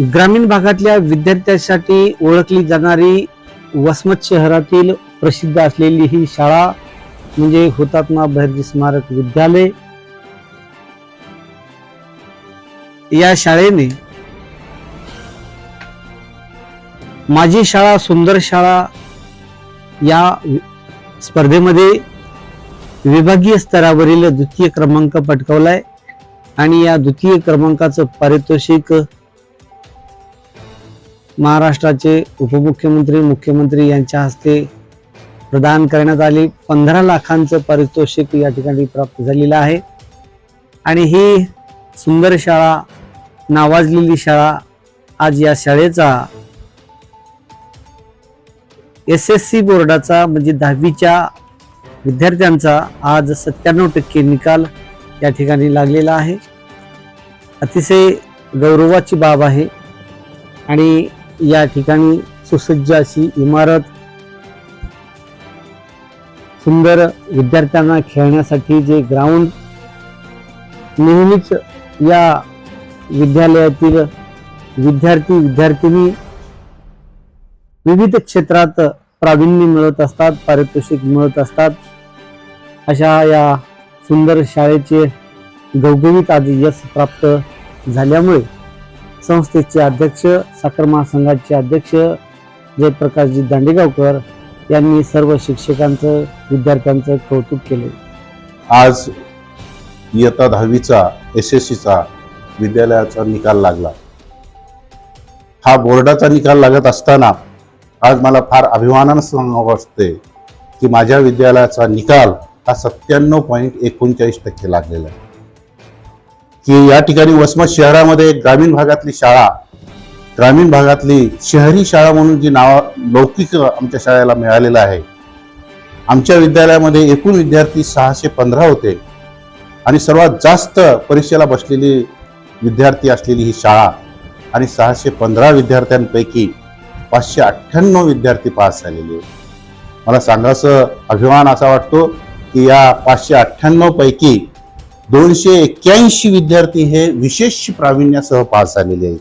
ग्रामीण भागातल्या विद्यार्थ्यांसाठी ओळखली जाणारी वसमत शहरातील प्रसिद्ध असलेली ही शाळा म्हणजे हुतात्मा बहिर्जी स्मारक विद्यालय. या शाळेने माझी शाळा सुंदर शाळा या स्पर्धेमध्ये विभागीय स्तरावरील द्वितीय क्रमांक पटकावलाय. आणि या द्वितीय क्रमांकाचं पारितोषिक महाराष्ट्राचे उपमुख्यमंत्री मुख्यमंत्री यांच्या हस्ते प्रदान करण्यात आली. पंधरा लाखांचं पारितोषिक या ठिकाणी प्राप्त झालेलं आहे. आणि ही सुंदर शाळा नावाजलेली शाळा आज या शाळेचा एस एस सी बोर्डाचा म्हणजे दहावीच्या विद्यार्थ्यांचा आज सत्त्याण्णव टक्के निकाल या ठिकाणी लागलेला आहे. अतिशय गौरवाची बाब आहे. आणि या ठिकाणी सुसज्ज अशी इमारत सुंदर विद्यार्थ्यांना खेळण्यासाठी जे ग्राउंड नेहमीच या विद्यालयातील विद्यार्थी विद्यार्थिनी विविध क्षेत्रात प्रावीण्य मिळत असतात पारितोषिक मिळत असतात. अशा या सुंदर शाळेचे गवगवीत आज यश प्राप्त झाल्यामुळे संस्थेचे अध्यक्ष साखर महासंघाचे अध्यक्ष जयप्रकाशजी दांडेगावकर यांनी सर्व शिक्षकांचं विद्यार्थ्यांचं कौतुक केले. आज इयत्ता दहावीचा एस एस सीचा विद्यालयाचा निकाल लागला. हा बोर्डाचा निकाल लागत असताना आज मला फार अभिमानानं सांगावं वाटते की माझ्या विद्यालयाचा निकाल हा सत्त्याण्णव पॉईंट एकोणचाळीस टक्के लागलेला आहे. की या ठिकाणी वसमत शहरामध्ये ग्रामीण भागातली शाळा ग्रामीण भागातली शहरी शाळा म्हणून जी नाव लौकिक आमच्या शाळेला मिळालेलं आहे. आमच्या विद्यालयामध्ये एकूण विद्यार्थी सहाशे पंधरा होते आणि सर्वात जास्त परीक्षेला बसलेली विद्यार्थी असलेली ही शाळा आणि सहाशे पंधरा विद्यार्थ्यांपैकी पाचशे अठ्ठ्याण्णव विद्यार्थी पास झालेले मला सांगायचं अभिमान असा वाटतो की या पाचशे अठ्ठ्याण्णवपैकी दोनशे एक्क्याऐंशी विद्यार्थी हे विशेष प्रावीण्यासह पास झालेले आहेत.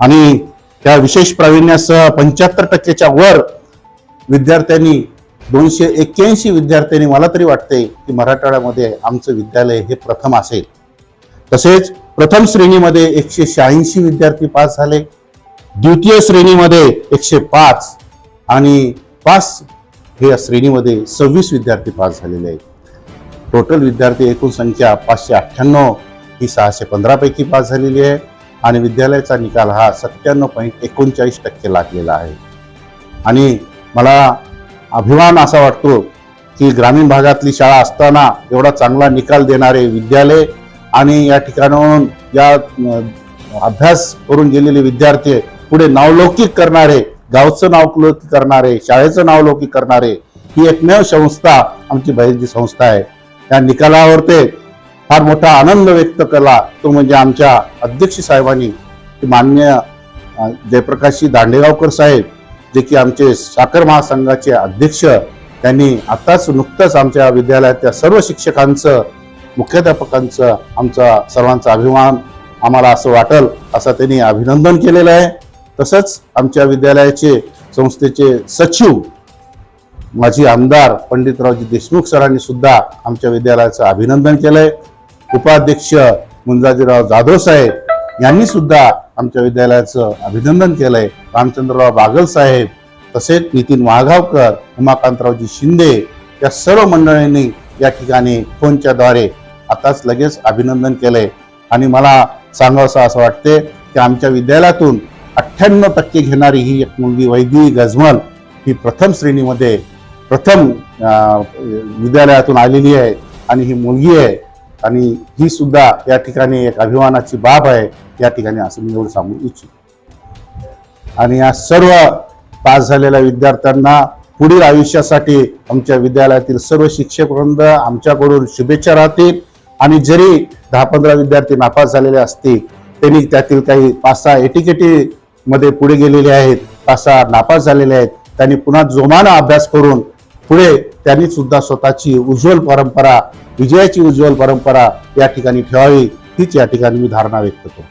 आणि त्या विशेष प्रावीण्यासह पंच्याहत्तर टक्केच्या वर विद्यार्थ्यांनी दोनशे एक्क्याऐंशी विद्यार्थ्यांनी मला तरी वाटते की मराठवाड्यामध्ये आमचं विद्यालय हे प्रथम असेल. तसेच प्रथम श्रेणीमध्ये एकशे शहाऐंशी विद्यार्थी पास झाले द्वितीय श्रेणीमध्ये एकशे पाच आणि पास हे श्रेणीमध्ये सव्वीस विद्यार्थी पास झालेले आहेत. टोटल विद्यार्थी एकूण संख्या पाचशे अठ्ठ्याण्णव ही सहाशे पंधरापैकी पास झालेली आहे आणि विद्यालयाचा निकाल हा सत्त्याण्णव पॉईंट एकोणचाळीस टक्के लागलेला आहे. आणि मला अभिमान असा वाटतो की ग्रामीण भागातली शाळा असताना एवढा चांगला निकाल देणारे विद्यालय आणि या ठिकाणाहून या अभ्यास करून गेलेले विद्यार्थी पुढे नावलौकिक करणारे गावचं नावलौकिक करणारे शाळेचं नावलौकिक करणारे ही एकमेव संस्था आमची बहिरची संस्था आहे. त्या निकालावर ते फार मोठा आनंद व्यक्त केला. तो म्हणजे आमच्या अध्यक्ष साहेबांनी मान्य जयप्रकाशजी दांडेगावकर साहेब जे की आमचे साखर महासंघाचे अध्यक्ष त्यांनी आत्ताच नुकतंच आमच्या विद्यालयातल्या सर्व शिक्षकांचं मुख्याध्यापकांचं आमचा सर्वांचा अभिमान आम्हाला असं वाटल असं त्यांनी अभिनंदन केलेलं आहे. तसंच आमच्या विद्यालयाचे संस्थेचे सचिव माजी आमदार पंडितरावजी देशमुख सरांनी सुद्धा आमच्या विद्यालयाचं अभिनंदन केलंय. उपाध्यक्ष मुंजाजीराव जाधव साहेब यांनी सुद्धा आमच्या विद्यालयाचं अभिनंदन केलंय. रामचंद्रराव बागल साहेब तसेच नितीन महागावकर उमाकांतरावजी शिंदे या सर्व मंडळींनी या ठिकाणी फोनच्याद्वारे आताच लगेच अभिनंदन केलंय. आणि मला सांगावंसं असं वाटते की आमच्या विद्यालयातून अठ्ठ्याण्णव टक्के घेणारी ही एक मुलगी वैदी गजमल ही प्रथम श्रेणीमध्ये प्रथम विद्यालयातून आलेली आहे आणि ही मुलगी आहे आणि ही सुद्धा या ठिकाणी एक अभिमानाची बाब आहे या ठिकाणी असं मी एवढं सांगू इच्छितो. आणि या सर्व पास झालेल्या विद्यार्थ्यांना पुढील आयुष्यासाठी आमच्या विद्यालयातील सर्व शिक्षक वृंद आमच्याकडून शुभेच्छा राहतील आणि जरी दहा पंधरा विद्यार्थी नापास झालेले असतील त्यांनी त्यातील काही पाच सहा एटीकेटी मध्ये पुढे गेलेले आहेत पाच सहा नापास झालेले आहेत. त्यांनी पुन्हा जोमानं अभ्यास करून पुढे त्यांनी सुद्धा स्वतःची उज्ज्वल परंपरा विजयाची उज्ज्वल परंपरा या ठिकाणी ठेवावी हीच या ठिकाणी मी धारणा व्यक्त करतो.